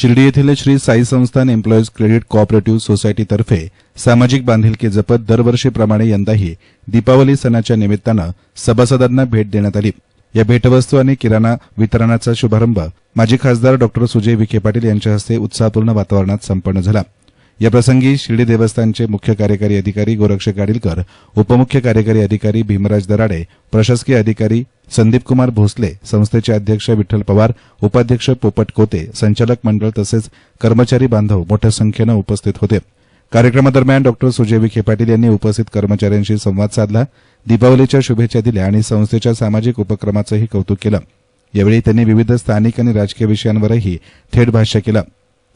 शिर्डी येथील श्री साई संस्थान employees credit cooperative सोसायटीतर्फे सामाजिक बांधिलकी जपत दरवर्षीप्रमाणे यंदाही दीपावली सणाच्या निमित्तानं सभासदांना भेट देण्यात आली. या भेटवस्तू आणि किराणा वितरणाचा शुभारंभ माजी खासदार डॉक्टर सुजय विखे पाटील यांच्या हस्ते उत्साहपूर्ण वातावरणात संपन्न झाला. याप्रसंगी शिर्डी देवस्थानचे मुख्य कार्यकारी अधिकारी गोरक्ष गाडीलकर उपमुख्य कार्यकारी अधिकारी भीमराज दराडे प्रशासकीय अधिकारी संदीपकुमार भोसले संस्थेचे अध्यक्ष विठ्ठल पवार उपाध्यक्ष पोपट कोते संचालक मंडळ तसेच कर्मचारी बांधव मोठ्या संख्येनं उपस्थित होते. कार्यक्रमादरम्यान डॉक्टर सुजय विखे पाटील यांनी उपस्थित कर्मचाऱ्यांशी संवाद साधला दीपावलीच्या शुभेच्छा दिल्या आणि संस्थेच्या सामाजिक उपक्रमाचंही कौतुक केलं. यावेळी त्यांनी विविध स्थानिक आणि राजकीय विषयांवरही थेट भाष्य केलं.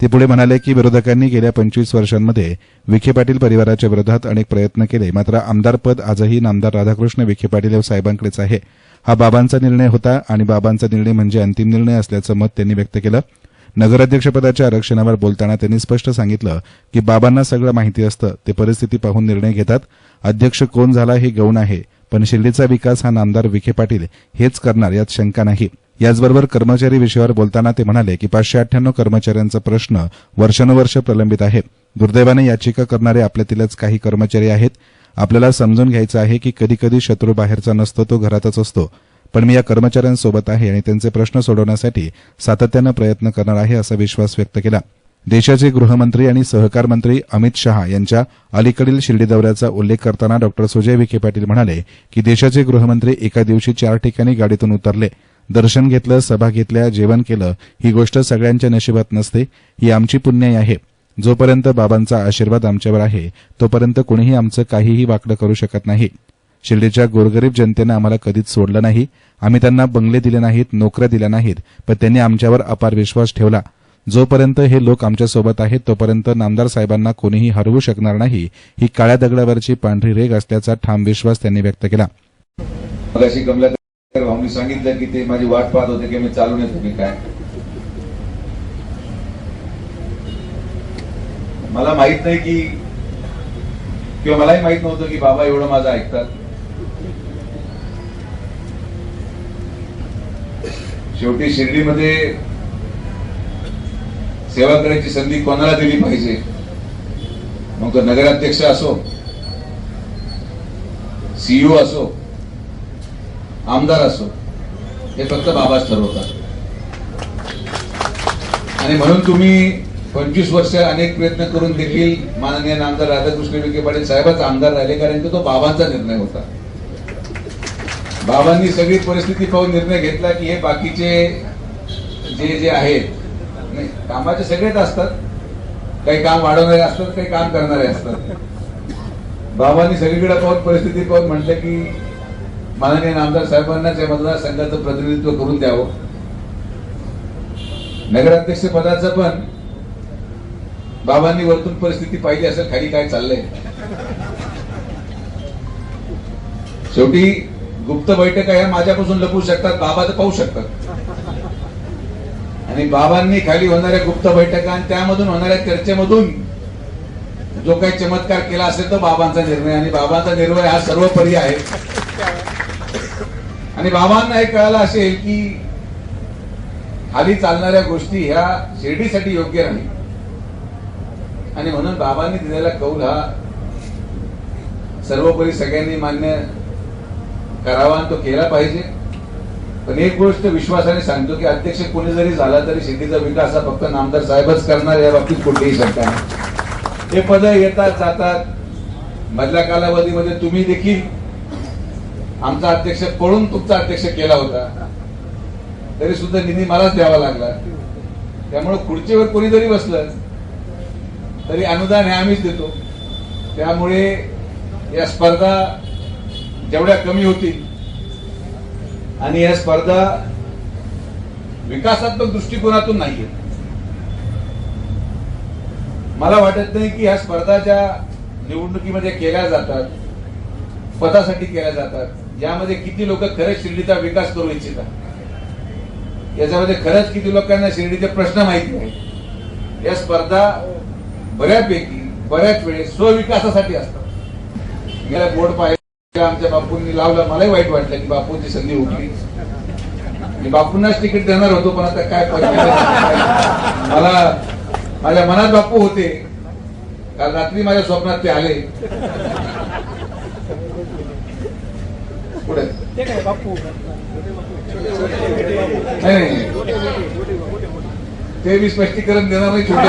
ते पुढे म्हणाले की विरोधकांनी गेल्या पंचवीस वर्षांमध्ये विखे पाटील परिवाराच्या विरोधात अनेक प्रयत्न केले. मात्र आमदारपद आजही नामदार राधाकृष्ण विखे पाटील साहेबांकडेच आहे. हा बाबांचा निर्णय होता आणि बाबांचा निर्णय म्हणजे अंतिम निर्णय असल्याचं मत त्यांनी व्यक्त केलं. नगराध्यक्षपदाच्या आरक्षणावर बोलताना त्यांनी स्पष्ट सांगितलं की बाबांना सगळं माहिती असतं. ते परिस्थिती पाहून निर्णय घेतात. अध्यक्ष कोण झाला हे गौण आहे. पण शिर्डीचा विकास हा नामदार विखे पाटील हेच करणार यात शंका नाही. याचबरोबर कर्मचारी विषयावर बोलताना ते म्हणाले की पाचशे अठ्ठ्याण्णव कर्मचाऱ्यांचा प्रश्न वर्षानुवर्ष प्रलंबित आहे दुर्दैवाने याचिका करणारे आपल्यातीलच काही कर्मचारी आहेत. आपल्याला समजून घ्यायचं आहे की कधीकधी शत्रू बाहेरचा नसतो तो घरातच असतो. पण मी या कर्मचाऱ्यांसोबत आहे आणि त्यांचे प्रश्न सोडवण्यासाठी सातत्यानं प्रयत्न करणार आहे असा विश्वास व्यक्त केला. देशाचे गृहमंत्री आणि सहकार मंत्री अमित शहा यांच्या अलीकडील शिर्डी दौऱ्याचा उल्लेख करताना डॉक्टर सुजय विखे पाटील म्हणाले की देशाचे गृहमंत्री एका दिवशी चार ठिकाणी गाडीतून उतरले. दर्शन घेतलं सभा घेतल्या जेवण केलं ही गोष्ट सगळ्यांच्या नशिबात नसते ही आमची पुण्याई आहे. जोपर्यंत बाबांचा आशीर्वाद आमच्यावर आहे तोपर्यंत कोणीही आमचं काहीही वाकडं करू शकत नाही. शिर्डीच्या गोरगरीब जनतेनं आम्हाला कधीच सोडलं नाही. आम्ही त्यांना बंगले दिले नाहीत नोकऱ्या दिल्या नाहीत पण त्यांनी आमच्यावर अपार विश्वास ठेवला. जोपर्यंत हे लोक आमच्यासोबत आहेत तोपर्यंत नामदार साहेबांना कोणीही हरवू शकणार नाही ही काळ्या दगडावरची पांढरी रेग असल्याचा ठाम विश्वास त्यांनी व्यक्त केला. भाऊनी सांगितलं की ते माझी वाट पाहत होते की मी चालू नाही मी काय? मला माहीत नाही की किंवा मलाही माहीत नव्हतं की बाबा एवढं माझं ऐकतात. शेवटी शिर्डीमध्ये सेवा करायची संधी कोणाला दिली पाहिजे? मग तो नगराध्यक्ष असो सीईओ असो आमदार असो हे फक्त बाबाच ठरवतात. आणि म्हणून तुम्ही पंचवीस वर्ष अनेक प्रयत्न करून देखील माननीय आमदार राधाकृष्ण विखे पाटील साहेबच आमदार राहिले कारण की तो बाबांचा निर्णय होता. बाबांनी सगळी परिस्थिती पाहून निर्णय घेतला की हे बाकीचे जे जे आहेत नाही कामाचे सगळेच असतात. काही काम वाढवणारे असतात काही काम करणारे असतात. बाबांनी सगळीकडे पाहून परिस्थिती पाहून म्हटलं की माननीय आमदार साहेबांनाच या मतदारसंघाचं प्रतिनिधित्व करून द्यावं. नगराध्यक्ष पदाचं पण बाबांनी वरतून परिस्थिती पाहिली असेल खाली काय चाललंय. शेवटी गुप्त बैठका ह्या माझ्यापासून लपू शकतात बाबा तर पाहू शकतात. आणि बाबांनी खाली होणाऱ्या गुप्त बैठका आणि त्यामधून होणाऱ्या चर्चेमधून जो काही चमत्कार केला असेल तो बाबांचा निर्णय. आणि बाबांचा निर्णय हा सर्वपरी आहे. आणि बाबांना हे कळालं असेल की खाली चालणाऱ्या गोष्टी ह्या शिर्डीसाठी योग्य नाही. आणि म्हणून बाबांनी दिलेला कौल हा सर्वोपरी सगळ्यांनी मान्य करावा आणि तो केला पाहिजे. पण एक गोष्ट विश्वासाने सांगतो की अध्यक्ष कोणी जरी झाला तरी शिर्डीचा विकास हा फक्त नामदार साहेबच करणार या बाबतीत कुठलीही शंका नाही. हे पद येतात जातात. मधल्या कालावधीमध्ये तुम्ही देखील आमचा अध्यक्ष पळून तुमचा अध्यक्ष केला होता. तरी सुद्धा निधी मलाच द्यावा लागला. त्यामुळे खुर्चीवर कोणी जरी बसलं तरी अनुदान हे आम्हीच देतो. त्यामुळे या स्पर्धा जेवढ्या कमी होतील आणि या स्पर्धा विकासात्मक दृष्टिकोनातून नाहीये. मला वाटत नाही की ह्या स्पर्धा ज्या निवडणुकीमध्ये केल्या जातात पदासाठी केल्या जातात. यामध्ये किती लोक खरंच शिर्डीचा विकास करू इच्छितात? याच्यामध्ये खरंच किती लोकांना शिर्डीचे प्रश्न माहिती आहेत? या स्पर्धा बऱ्यापैकी बऱ्याच वेळेस स्वविकासासाठी असतात. गेल्या बोर्ड पाहिजे आमच्या बापूंनी लावलं. मलाही वाईट वाटलं की बापूंची संधी उठली. मी बापूंनाच तिकीट देणार होतो पण आता काय मला माझ्या मनात बापू होते. काल रात्री माझ्या स्वप्नात ते आले पुढे ते नाही. नाही. ते मी स्पष्टीकरण देणार नाही छोटे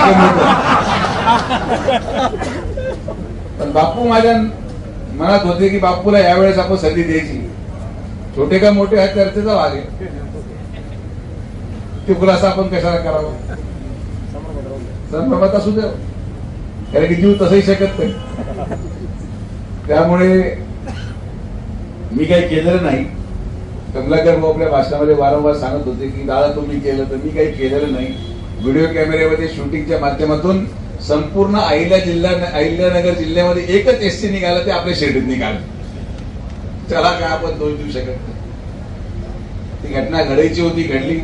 पण बापू माझ्या मनात होते की बापूला यावेळेस आपण संधी द्यायची. छोटे का मोठे हा चर्चेचा भाग आहे. ते खुलासा आपण कशाला करावा? संभ्रमात असू द्या. कारण की जीव तसंही शकत नाही. त्यामुळे मी काही केलेलं नाही. कमलाकर भाऊ आपल्या भाषणामध्ये वारंवार सांगत होते की दादा तुम्ही केलं तर मी काही केलेलं नाही. व्हिडिओ कॅमेऱ्यामध्ये शूटिंगच्या माध्यमातून संपूर्ण अहिल्या जिल्हा अहिल्यानगर जिल्ह्यामध्ये एकच एस टी निघालं ते आपल्या शेडीत निघालं. त्याला काय आपण दोष देऊ शकत नाही ती घटना घडायची होती घडली.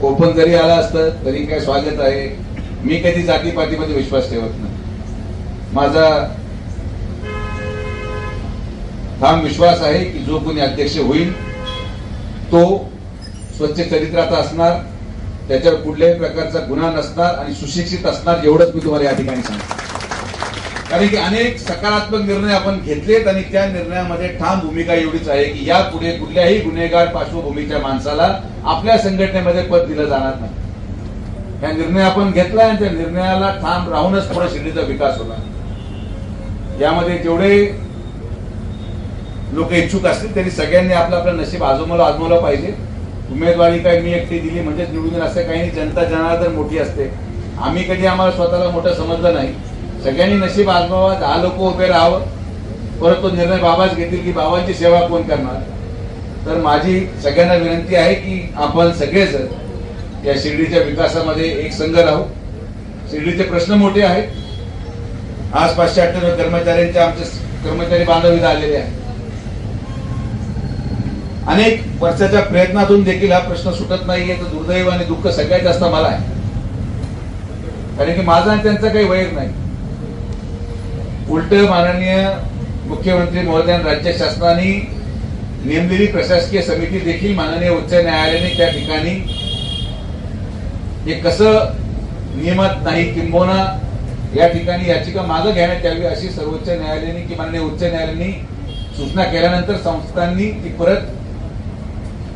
कोपन जरी आला असतं तरी काय स्वागत आहे. मी कधी जातीपातीमध्ये विश्वास ठेवत नाही. माझा ठाम विश्वास आहे की जो कोणी अध्यक्ष होईल तो स्वच्छ चरित्राचा असणार त्याच्यावर कुठल्याही प्रकारचा गुन्हा नसणार आणि सुशिक्षित असणार एवढंच मी तुम्हाला या ठिकाणी सांगतो. कारण की अनेक सकारात्मक निर्णय आपण घेतलेत आणि त्या निर्णयामध्ये ठाम भूमिका एवढीच आहे की यापुढे कुठल्याही गुन्हेगार पार्श्वभूमीच्या माणसाला आपल्या संघटनेमध्ये पद दिलं जाणार नाही. हा निर्णय आपण घेतला आणि त्या निर्णयाला ठाम राहूनच पुढे शिर्डीचा विकास होणार. यामध्ये जेवढे लोक इच्छुक असतील त्यांनी सगळ्यांनी आपलं आपलं नशीब आजमावलं आजमावलं पाहिजे. उमेदवारी काय मी एकटी दिली म्हणजेच निवडून असं काही नाही. जनता जनार्दन मोठी असते. आम्ही कधी आम्हाला स्वतःला मोठं समजलं नाही. सगळ्यांनी नशीब आजमावा दहा लोक उभे राहावं. परत तो निर्णय बाबाच घेतील की बाबांची सेवा कोण करणार? तर माझी सगळ्यांना विनंती आहे की आपण सगळेजण या शिर्डीच्या विकासामध्ये एक संघ राहू. शिर्डीचे प्रश्न मोठे आहेत. आज पाचशे अठ्ठ्याण्णव कर्मचाऱ्यांचे आमचे कर्मचारी बांधव आलेले आहेत. अनेक वर्षाच्या प्रयत्नातून देखील हा प्रश्न सुटत नाहीये. तर दुर्दैव आणि दुःख सगळ्यात जास्त मला आहे. कारण की माझा आणि त्यांचा काही वैर नाही. उलट माननीय मुख्यमंत्री महोदय आणि राज्य शासनाने नेमलेली प्रशासकीय समिती देखील माननीय उच्च न्यायालयाने त्या ठिकाणी हे कसं नियमात नाही किंबोना या ठिकाणी याचिका मागं घेण्यात यावी अशी सर्वोच्च न्यायालयाने की माननीय उच्च न्यायालयाने सूचना केल्यानंतर संस्थांनी ती परत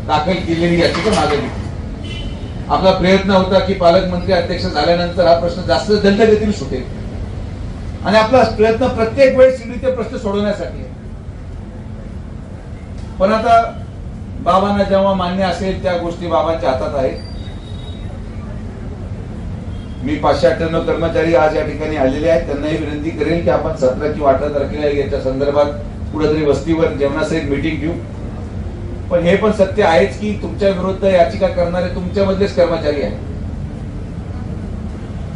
दाखल केलेली याचिका मागे घेतली. आपला प्रयत्न होता की पालकमंत्री अध्यक्ष झाल्यानंतर हा प्रश्न जास्त जलदगतीने सुटेल आणि आपला प्रयत्न प्रत्येक वेळेस शिर्डीचे प्रश्न सोडवण्यासाठी पण आता बाबांना जेव्हा मान्य असेल त्या गोष्टी बाबांच्या हातात आहेत. मी पाचशे अठ्ठ्याण्णव कर्मचारी आज या ठिकाणी आलेले आहेत. त्यांनाही विनंती करेन की आपण सतरा किंवा अठरा तारखेला याच्या संदर्भात कुठेतरी वस्तीवर जेवणासहित मीटिंग घेऊ. पण हे पण सत्य आहेच की तुमच्या विरुद्ध याचिका करणारे तुमच्यामधलेच कर्मचारी आहेत.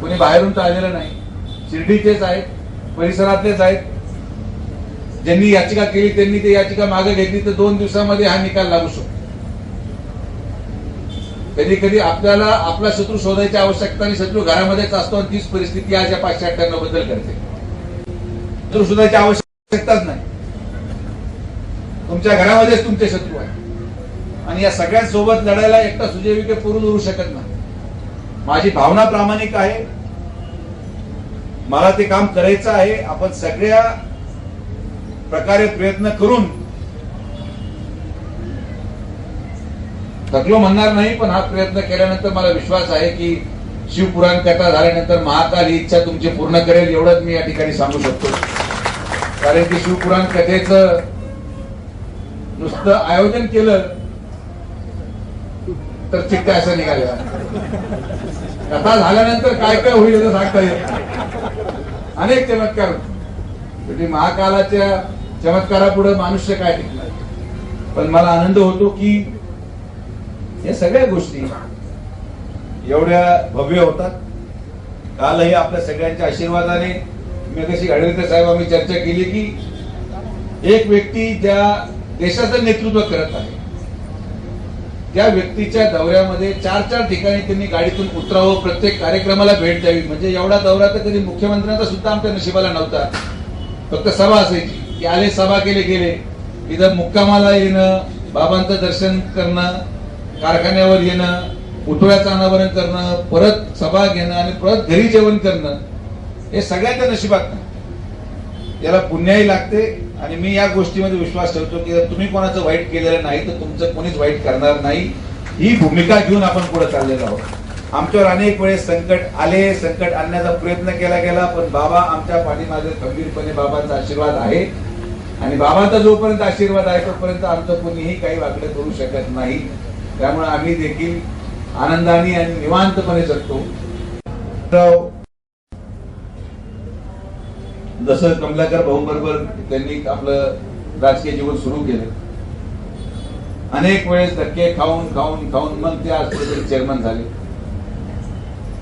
कोणी बाहेरून तर आलेलं नाही. शिर्डीचेच आहेत परिसरातलेच आहेत. ज्यांनी याचिका केली त्यांनी ती याचिका मागे घेतली तर दोन दिवसामध्ये हा निकाल लागू शकतो. कधी कधी आपल्याला आपला शत्रू शोधायची आवश्यकता आणि शत्रू घरामध्येच असतो आणि तीच परिस्थिती आज या पाचशे अठ्ठ्याण्णवबद्दल करते शत्रू शोधायची आवश्यकताच नाही. तुमच्या घरामध्येच तुमचे शत्रू आहे आणि या सगळ्यांसोबत लढायला एकटा सुजय विखे पुरून उरू शकत नाही. माझी भावना प्रामाणिक आहे. मला ते काम करायचं आहे. आपण सगळ्या प्रकारे प्रयत्न करून थकलो म्हणणार नाही पण हा प्रयत्न केल्यानंतर मला विश्वास आहे की शिवपुराण कथा झाल्यानंतर महाकाल ही इच्छा तुमची पूर्ण करेल एवढंच मी या ठिकाणी सांगू शकतो. कारण की शिवपुराण कथेचं नुसतं आयोजन केलं तर चिट्ट्या असं निघाल्या कथा झाल्यानंतर काय काय होईल सांगता येईल अनेक चमत्कार होते. म्हणजे महाकालाच्या चमत्कारापुढे मनुष्य काय टिकणार? पण मला आनंद होतो की या सगळ्या गोष्टी एवढ्या भव्य होतात. कालही आपल्या सगळ्यांच्या आशीर्वादाने मी कशी घडवते साहेब आम्ही चर्चा केली की एक व्यक्ती ज्या देशाचं नेतृत्व करत आहे त्या व्यक्तीच्या दौऱ्यामध्ये चार चार ठिकाणी त्यांनी गाडीतून उतरावं प्रत्येक कार्यक्रमाला भेट द्यावी. म्हणजे एवढा दौरा तर कधी मुख्यमंत्र्यांचा सुद्धा आमच्या नशिबाला नव्हता. फक्त सभा असायची. की आले सभा केले गेले इथं मुक्कामाला येणं बाबांचं दर्शन करणं कारखान्यावर येणं उठव्याचं अनावरण करणं परत सभा घेणं आणि परत घरी जेवण करणं हे सगळ्यांच्या नशिबात. याला पुण्याही लागते आणि मी या गोष्टीमध्ये विश्वास ठेवतो की जर तुम्ही कोणाचं वाईट केलेलं नाही तर तुमचं कोणीच वाईट करणार नाही. ही भूमिका घेऊन आपण पुढे चाललेलो आहोत. आमच्यावर अनेक वेळेस संकट आले संकट आणण्याचा प्रयत्न केला गेला पण बाबा आमच्या पाठीमागे खंबीरपणे बाबांचा आशीर्वाद आहे. आणि बाबांचा जोपर्यंत आशीर्वाद आहे तोपर्यंत आमचं कोणीही काही वाकडं करू शकत नाही. त्यामुळे आम्ही देखील आनंदाने आणि निवांतपणे जगतो. जसं कमलाकर भाऊंबरोबर त्यांनी आपलं राजकीय जीवन सुरू केलं. अनेक वेळेस धक्के खाऊन खाऊन खाऊन मग ते आज कुठेतरी चेअरमन झाले.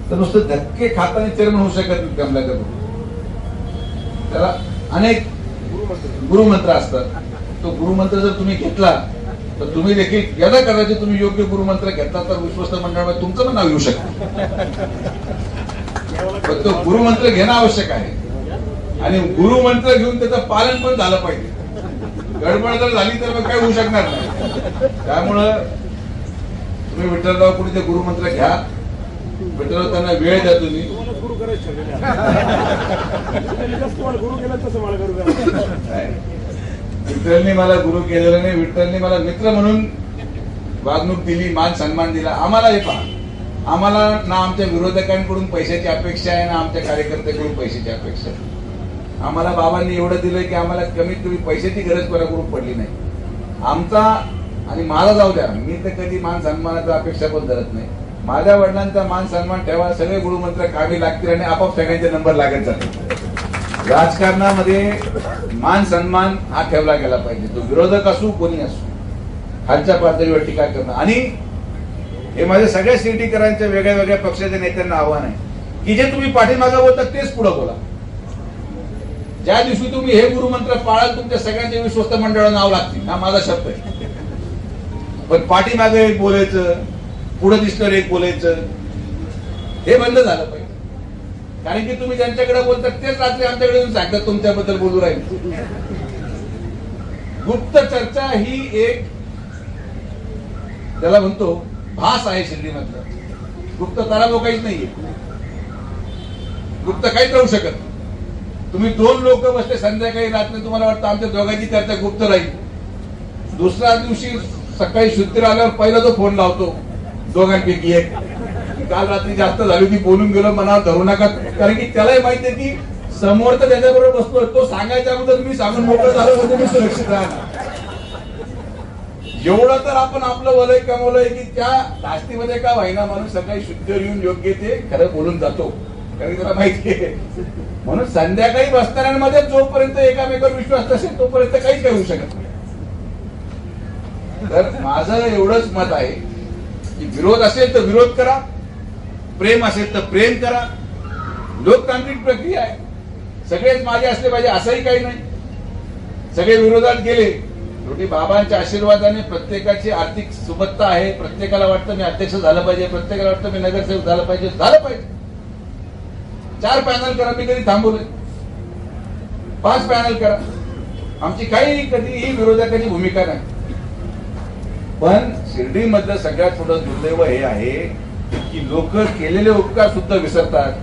तर नुसतं धक्के खाताना चेअरमन होऊ शकत नाही कमलाकर भाऊ. त्याला अनेक गुरुमंत्र असतात. तो गुरुमंत्र जर तुम्ही घेतला तर तुम्ही देखील यदा कदाचित तुम्ही योग्य गुरुमंत्र घेतला तर विश्वस्त मंडळामध्ये तुमचं पण नाव येऊ शकतं. तो गुरुमंत्र घेणं आवश्यक आहे. आणि गुरु मंत्र घेऊन त्याचं पालन पण झालं पाहिजे. गडबड जर झाली तर मग काय होऊ शकणार नाही. त्यामुळं तुम्ही विठ्ठलराव कुठे ते गुरुमंत्र घ्या. विठ्ठलराव त्यांना वेळ द्या तुम्ही. विठ्ठलनी मला गुरु केलेला नाही. विठ्ठलने मला केलेलं नाही मला मित्र म्हणून वागणूक दिली मान सन्मान दिला. आम्हाला हे पहा. आम्हाला ना आमच्या विरोधकांकडून पैशाची अपेक्षा आहे ना आमच्या कार्यकर्त्यांकडून पैशाची अपेक्षा आहे. आम्हाला बाबांनी एवढं दिलंय की आम्हाला कमीत कमी पैशाची गरज कोणाकडून पडली नाही. आमचा आणि मला जाऊ द्या मी तर कधी मान सन्मानाचा अपेक्षा पण धरत नाही. माझ्या वडिलांचा मान सन्मान ठेवा सगळे गुरुमंत्र कामी लागतील आणि आपोआप सगळ्यांचे नंबर लागत जातील. राजकारणामध्ये मान सन्मान हा ठेवला गेला पाहिजे. तो विरोधक असू कोणी असू खालच्या पातळीवर टीका करणं. आणि हे माझ्या सगळ्या सिटीकरांच्या वेगळ्या वेगळ्या पक्षाच्या नेत्यांना आव्हान आहे. की जे तुम्ही पाठीमागं बोलता तेच पुढे बोला. ज्या दिवशी तुम्ही हे गुरुमंत्र पाळाल तुमच्या सगळ्यांच्या विश्वस्त मंडळाला नाव लागतील. हा माझा शब्द आहे. पण पाठीमागे एक बोलायचं पुढे दिसणार एक बोलायचं हे बंद झालं पाहिजे. कारण की तुम्ही ज्यांच्याकडे बोलतात तेच रात्री आमच्याकडे येऊन सांगतात तुमच्याबद्दल बोलू राहील. गुप्त चर्चा ही एक त्याला म्हणतो भास आहे शिर्डीमधला गुप्त तारा काहीच नाहीये. गुप्त काहीच राहू शकत तुम्ही दोन लोक बसले संध्याकाळी रात्री तुम्हाला वाटतं आमच्या दोघांची चर्चा गुप्त राहील. दुसऱ्या दिवशी सकाळी शुद्धीर आल्यावर पहिला तो फोन लावतो दोघांपैकी एक. काल रात्री जास्त झाली ती बोलून गेलो मनावर धरू नका. कारण की त्यालाही माहिती आहे की समोर तर त्याच्याबरोबर बसतोय. तो सांगायच्या अगोदर मी सांगून मोकळं झालो म्हणजे मी सुरक्षित राहणार एवढं तर आपण आपलं वलय कमवलंय की त्या धास्तीमध्ये का व्हायना माणूस सकाळी शुद्ध येऊन योग्य ते खरं बोलून जातो. कारण तुला माहिती आहे. म्हणून संध्याकाळी बसणाऱ्यांमध्ये जोपर्यंत एकामेकावर विश्वास नसेल तोपर्यंत काहीच काही होऊ शकत नाही. तर माझं एवढंच मत आहे की विरोध असेल तर विरोध करा प्रेम असेल तर प्रेम करा. लोकतांत्रिक प्रक्रिया आहे. सगळेच माझे असले पाहिजे असंही काही नाही. सगळे विरोधात गेले. शेवटी बाबांच्या आशीर्वादाने प्रत्येकाची आर्थिक सुबत्ता आहे. प्रत्येकाला वाटतं मी अध्यक्ष झालं पाहिजे प्रत्येकाला वाटतं मी नगरसेवक झालं पाहिजे झालं पाहिजे. चार पॅनल करा मी कधी थांबवले पाच पॅनल करा. आमची काही कधीही विरोधकाची भूमिका नाही. पण शिर्डी मधलं सगळ्यात थोडं दुर्दैव हे आहे की लोक केलेले उपकार सुद्धा विसरतात.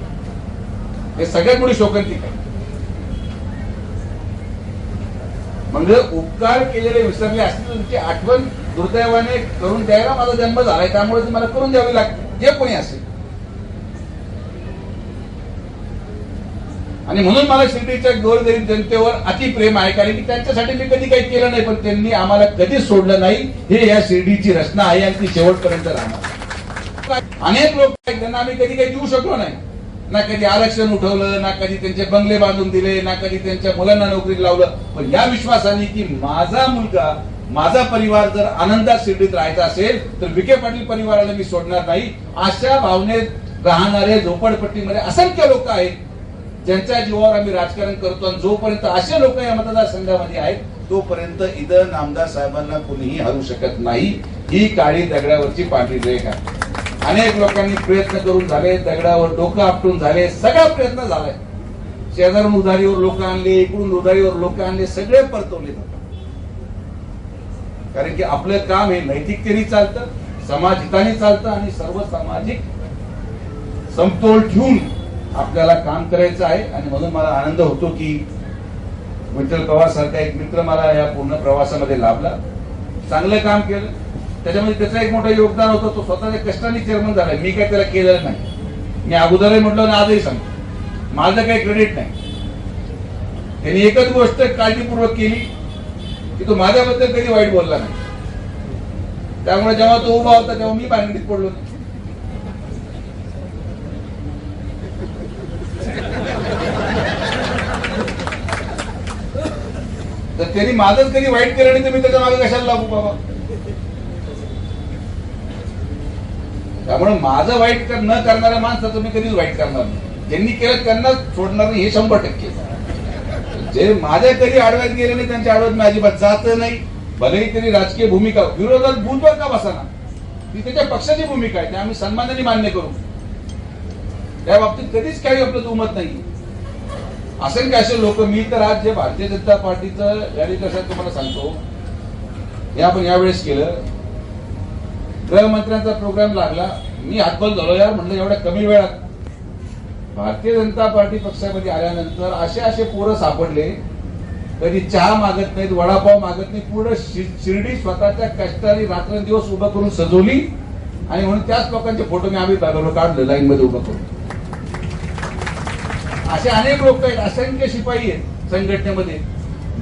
हे सगळ्यात मोठी शोकंतिक आहे. म्हणजे उपकार केलेले विसरले असतील तुमची आठवण दुर्दैवाने करून द्यायला माझा जन्म झालाय त्यामुळे ती मला करून द्यावी लागते. जे कोणी असेल. आणि म्हणून मला शिर्डीच्या गोरगरीब जनतेवर अतिप्रेम आहे कारण की त्यांच्यासाठी मी कधी काही केलं नाही पण त्यांनी आम्हाला कधीच सोडलं नाही. हे या शिर्डीची रचना आहे आणि ती शेवटपर्यंत राहणार. अनेक लोक त्यांना आम्ही कधी काही देऊ शकलो नाही. ना कधी आरक्षण उठवलं ना कधी त्यांचे बंगले बांधून दिले ना कधी त्यांच्या मुलांना नोकरीत लावलं. पण या विश्वासाने की माझा मुलगा माझा परिवार जर आनंदात शिर्डीत राहायचा असेल तर विखे पाटील परिवाराला मी सोडणार नाही. अशा भावनेत राहणारे झोपडपट्टीमध्ये असंख्य लोक आहेत. ज्यांच्या जीवावर आम्ही राजकारण करतो आणि जोपर्यंत असे लोक या मतदारसंघामध्ये आहेत तोपर्यंत इथं नामदार साहेबांना कोणीही हरू शकत नाही. ही काळी दगडावरची पांढरी रेख आहे. अनेक लोकांनी प्रयत्न करून झाले दगडावर डोकं आपटून झाले सगळा प्रयत्न झालाय. शेजारून उधारीवर लोक आणले इकडून उधारीवर लोक आणले सगळे परतवले कारण की आपलं काम हे नैतिकतेने चालतं समाज हिताने चालतं आणि सर्व सामाजिक समतोल ठेवून आपल्याला काम करायचं आहे आणि म्हणून मला आनंद होतो की विठ्ठल पवार सारखा एक मित्र मला या पूर्ण प्रवासामध्ये लाभला. चांगलं काम केलं. त्याच्यामध्ये त्याचं एक मोठं योगदान होतं. तो स्वतःच्या कष्टाने चेअरमन झालाय मी काय त्याला केलेलं नाही. मी अगोदरही म्हटलं आणि आजही सांगतो. माझं काही क्रेडिट नाही. त्यांनी एकच गोष्ट काळजीपूर्वक केली की तो माझ्याबद्दल कधी वाईट बोलला नाही. त्यामुळे जेव्हा तो उभा होता तेव्हा मी भानगडीत पडलो नाही तर त्यांनी माझंच कधी वाईट केलं नाही तर मी त्याच्यामागे कशाला लागू बाबा? त्यामुळे माझं वाईट कर- न करणाऱ्या माणसाचं मी कधीच वाईट करणार नाही. ज्यांनी केलं त्यांना सोडणार नाही हे शंभर टक्के. जे माझ्या कधी आडव्यात गेले नाही त्यांच्या आडव्यात मी अजिबात जात नाही. भलेही तरी राजकीय भूमिका विरोधात भूतवर का बसाना? ती त्याच्या पक्षाची भूमिका आहे ते आम्ही सन्मानाने मान्य करू. त्या बाबतीत कधीच काही आपलं दुमत नाही असेल काय असे लोक मी तर आज जे भारतीय जनता पार्टीचं रॅली कसं तुम्हाला सांगतो हे आपण यावेळेस केलं. गृहमंत्र्यांचा प्रोग्राम लागला. मी हातबल झालो यार म्हणलं एवढ्या कमी वेळात. भारतीय जनता पार्टी पक्षामध्ये आल्यानंतर असे असे पोरं सापडले कधी चहा मागत नाहीत वडापाव मागत नाही पूर्ण शि- शिर्डी स्वतःच्या कष्टाने रात्रंदिवस उभं करून सजवली. आणि म्हणून त्याच लोकांचे फोटो मी आम्ही बरोबर काढले लाईन मध्ये उभं करून. असे अनेक लोक आहेत असंख्य शिपाई आहेत संघटनेमध्ये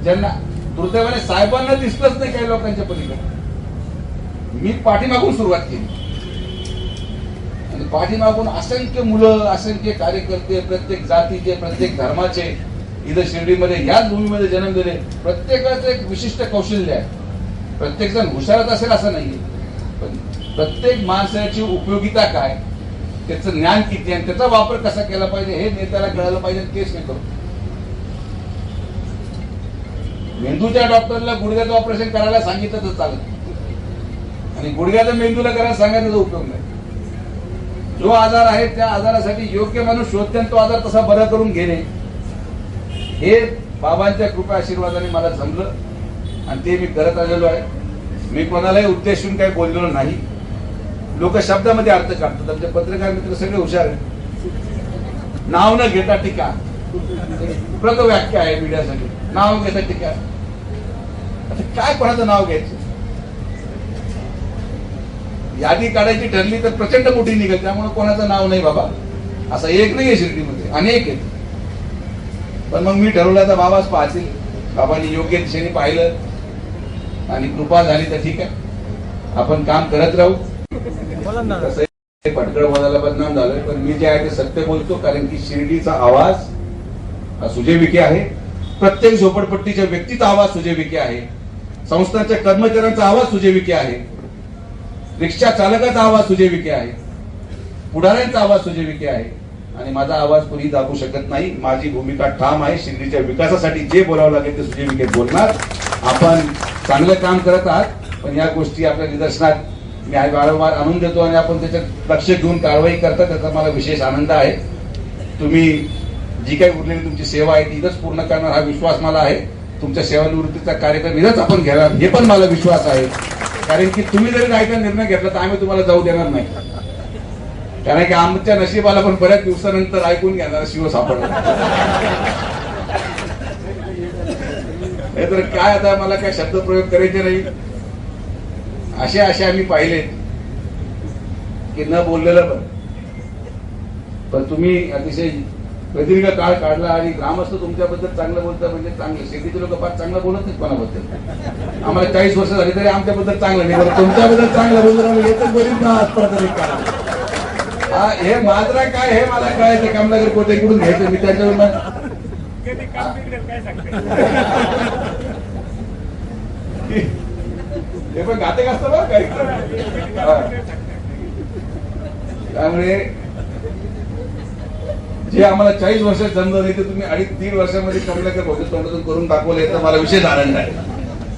ज्यांना दुर्दैवाने साहेबांना दिसलंच नाही काही लोकांच्या पलीकडे. मी पाठीमागून सुरुवात केली. आणि पाठीमागून असंख्य मुलं असंख्य कार्यकर्ते प्रत्येक जातीचे प्रत्येक धर्माचे इथं शिर्डीमध्ये याच भूमीमध्ये जन्म दिले प्रत्येकाचं एक विशिष्ट कौशल्य आहे. प्रत्येक जण हुशारच असेल असं नाहीये. पण प्रत्येक माणसाची उपयोगिता काय? त्याचं ज्ञान किती आहे? आणि त्याचा वापर कसा केला पाहिजे? हे नेत्याला कळायला पाहिजे तेच नाही करतो मेंदूच्या डॉक्टरला गुडघ्याचं ऑपरेशन करायला सांगितलं तर चालत आणि गुडघ्याचं मेंदूला करायला सांगायचा उपयोग नाही. जो आजार आहे त्या आजारासाठी योग्य माणूस शोधते तो आजार तसा बरा करून घेणे. हे बाबांच्या कृपा आशीर्वादाने मला जमलं. आणि ते मी करत आलेलो आहे. मी कोणालाही उद्देशून काही बोललेलो नाही. लोक शब्दामध्ये अर्थ काढतात. आमचे पत्रकार मित्र सगळे हुशार आहेत. नाव न घेता टीका. प्रग व्याख्या आहे मीडियासाठी. नाव घेता टीका. आता काय कोणाचं नाव घ्यायचं? यादी काढायची ठरली तर प्रचंड मोठी निघेल. त्यामुळे कोणाचं नाव नाही बाबा. असं एक नाही आहे शिर्डीमध्ये. अनेक आहेत. पण मग मी ठरवलं तर बाबाच पाहतील. बाबांनी योग्य दिशेने पाहिलं. आणि कृपा झाली तर ठीक आहे. आपण काम करत राहू. कसं बोलायला बदनाम झालोय पण मी जे आहे ते सत्य बोलतो कारण की शिर्डीचा आवाज हा सुजय विखे आहे. प्रत्येक झोपडपट्टीच्या व्यक्तीचा आवाज सुजय विखे आहे. संस्थांच्या कर्मचाऱ्यांचा आवाज सुजय विखे आहे. रिक्षा चालकाचा आवाज सुजय विखे आहे. पुढाऱ्यांचा आवाज सुजय विखे आहे. आणि माझा आवाज कोणी दाबू शकत नाही. माझी भूमिका ठाम आहे. शिर्डीच्या विकासासाठी जे बोलावं लागेल ते सुजय विखे बोलणार. आपण चांगलं काम करत आहात पण या गोष्टी आपल्या निदर्शनात मी आज वारंवार आणून देतो आणि आपण त्याच्यात लक्ष घेऊन कारवाई करता त्याचा मला विशेष आनंद आहे. तुम्ही जी काही उरलेली तुमची सेवा आहे ती इथंच पूर्ण करणार हा विश्वास मला आहे. तुमच्या सेवानिवृत्तीचा कार्यक्रम इथंच आपण घेणार हे पण मला विश्वास आहे. कारण की तुम्ही जरी जायचा निर्णय घेतला तर आम्ही तुम्हाला जाऊ देणार नाही. कारण की आमच्या नशिबाला पण बऱ्याच दिवसानंतर ऐकून घेणार शिव सापडला. हे तर काय आता मला काय शब्द प्रयोग करायचे नाही. असे असे आम्ही पाहिले की न बोललेलं पण. पण तुम्ही अतिशय प्रदीर्घ काळ काढला आणि ग्रामस्थ तुमच्याबद्दल चांगलं बोलतात म्हणजे चांगलं. शेतीचे लोक फार चांगलं बोलत नाहीत कोणाबद्दल. आम्हाला चाळीस वर्ष झाली तरी आमच्याबद्दल चांगलं नाही बरं तुमच्याबद्दल चांगलं बोलतो आम्ही येतच बरीच ना आजपर्यंत. हा हे मात्रा काय हे मला कळायचं कामनगर कोटेकडून घ्यायचं मी त्याच्यावर काम काय सांगते? हे पण घातक असतं त्यामुळे जे आम्हाला चाळीस वर्षात जमलं नाही ते तुम्ही अडीच तीन वर्षामध्ये कमलाकर भविष्य तोंडातून करून दाखवले तर मला विशेष आनंद आहे